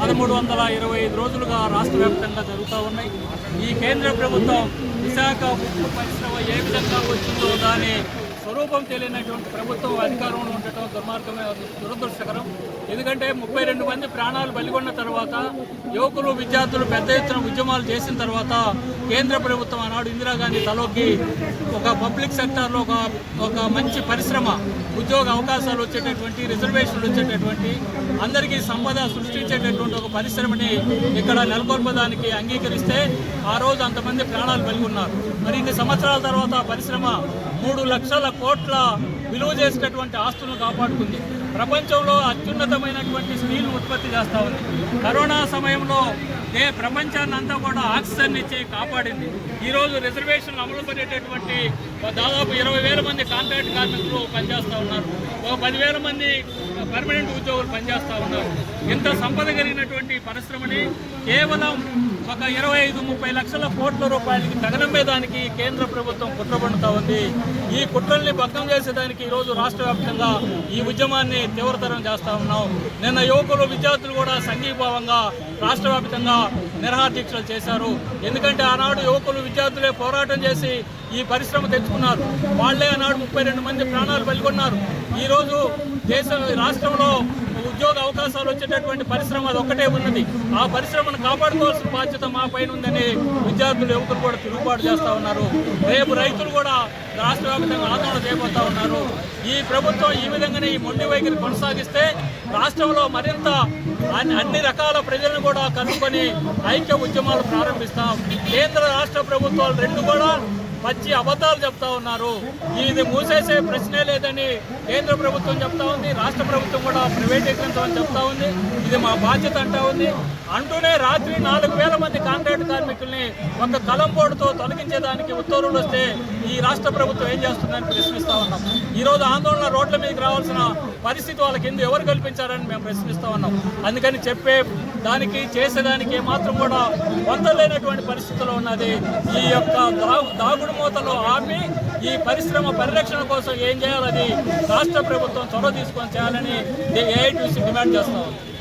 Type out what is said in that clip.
పదమూడు వందల ఇరవై ఐదు రోజులుగా రాష్ట్ర వ్యాప్తంగా జరుగుతూ ఉన్నాయి. ఈ కేంద్ర ప్రభుత్వం విశాఖ ఉక్కు పరిశ్రమ ఏ విధంగా వచ్చిందో దాని స్వరూపం తెలియనటువంటి ప్రభుత్వం అధికారంలో ఉండటం దుర్మార్గమే దురదృష్టకరం. ఎందుకంటే ముప్పై రెండు మంది ప్రాణాలు బలిగొన్న తర్వాత యువకులు విద్యార్థులు పెద్ద ఎత్తున ఉద్యమాలు చేసిన తర్వాత కేంద్ర ప్రభుత్వం ఆనాడు ఇందిరాగాంధీ తలోకి ఒక పబ్లిక్ సెక్టార్లో ఒక ఒక మంచి పరిశ్రమ ఉద్యోగ అవకాశాలు వచ్చేటటువంటి రిజర్వేషన్లు వచ్చేటటువంటి అందరికీ సంపద సృష్టించేటటువంటి ఒక పరిశ్రమని ఇక్కడ నెలకొల్పడానికి అంగీకరిస్తే ఆ రోజు అంతమంది ప్రాణాలు బలిగొన్నారు. మరి ఇన్ని సంవత్సరాల తర్వాత పరిశ్రమ మూడు లక్షల కోట్ల విలువ చేసినటువంటి ఆస్తులను కాపాడుకుంది. ప్రపంచంలో అత్యున్నతమైనటువంటి స్టీల్ ఉత్పత్తి చేస్తూ ఉంది. కరోనా సమయంలో ఏ ప్రపంచాన్ని అంతా కూడా ఆక్సిజన్ ఇచ్చి కాపాడింది. ఈరోజు రిజర్వేషన్లు అమలు పడేటటువంటి దాదాపు ఇరవై వేల మంది కాంట్రాక్ట్ కార్మికులు పనిచేస్తూ ఉన్నారు. ఓ పదివేల మంది పర్మనెంట్ ఉద్యోగులు పనిచేస్తూ ఉన్నారు. ఇంత సంపద కలిగినటువంటి పరిశ్రమని కేవలం ఒక ఇరవై ఐదు ముప్పై లక్షల కోట్ల రూపాయలకి తగనమ్మేదానికి కేంద్ర ప్రభుత్వం కుట్రపడుతూ ఉంది. ఈ కుట్రల్ని భగ్నం చేసేదానికి ఈరోజు రాష్ట్ర వ్యాప్తంగా ఈ ఉద్యమాన్ని తీవ్రతరం చేస్తూ ఉన్నాం. నిన్న యువకులు విద్యార్థులు కూడా సంఘీభావంగా రాష్ట్ర వ్యాప్తంగా నిరహాదీక్షలు చేశారు. ఎందుకంటే ఆనాడు యువకులు విద్యార్థులే పోరాటం చేసి ఈ పరిశ్రమ తెచ్చుకున్నారు. వాళ్ళే ఆనాడు ముప్పై రెండు మంది ప్రాణాలు పలుకున్నారు. ఈరోజు దేశ రాష్ట్రంలో ఉద్యోగ అవకాశాలు వచ్చేటటువంటి పరిశ్రమ అది ఒక్కటే ఉన్నది. ఆ పరిశ్రమను కాపాడుకోవాల్సిన బాధ్యత మా పైన ఉందని విద్యార్థులు యువకులు కూడా తిరుగుబాటు చేస్తూ ఉన్నారు. రేపు రైతులు కూడా రాష్ట్ర వ్యాప్తంగా ఆందోళన చేయబోతా ఉన్నారు. ఈ ప్రభుత్వం ఈ విధంగానే ఈ మొండి వైఖరి కొనసాగిస్తే రాష్ట్రంలో మరింత అన్ని అన్ని రకాల ప్రజలను కూడా కనుక్కొని ఐక్య ఉద్యమాలు ప్రారంభిస్తాం. కేంద్ర రాష్ట్ర ప్రభుత్వాలు రెండు కూడా పచ్చి అబద్ధాలు చెప్తా ఉన్నారు. ఇది మూసేసే ప్రశ్నే లేదని కేంద్ర ప్రభుత్వం చెప్తా ఉంది రాష్ట్ర ప్రభుత్వం కూడా ప్రైవేటీకరించమని చెప్తా ఉంది. ఇది మా బాధ్యత అంటా ఉంది. అంటూనే రాత్రి నాలుగు వేల మంది కాంట్రాక్ట్ కార్మికుల్ని ఒక కలంపోటుతో తొలగించేదానికి ఉత్తర్వులు వస్తే ఈ రాష్ట్ర ప్రభుత్వం ఏం చేస్తుందని ప్రశ్నిస్తా ఉన్నాం. ఈరోజు ఆందోళన రోడ్ల మీదకి రావాల్సిన పరిస్థితి వాళ్ళకి ఎందుకు ఎవరు కల్పించారని మేము ప్రశ్నిస్తా ఉన్నాం. అందుకని చెప్పే దానికి చేసేదానికి మాత్రం కూడా పొందలేనటువంటి పరిస్థితిలో ఉన్నది. ఈ యొక్క దాగుడు మూతలో ఆపి ఈ పరిశ్రమ పరిరక్షణ కోసం ఏం చేయాలని రాష్ట్ర ప్రభుత్వం చొరవ తీసుకొని చేయాలని ఏఐటీసీ డిమాండ్ చేస్తా ఉంది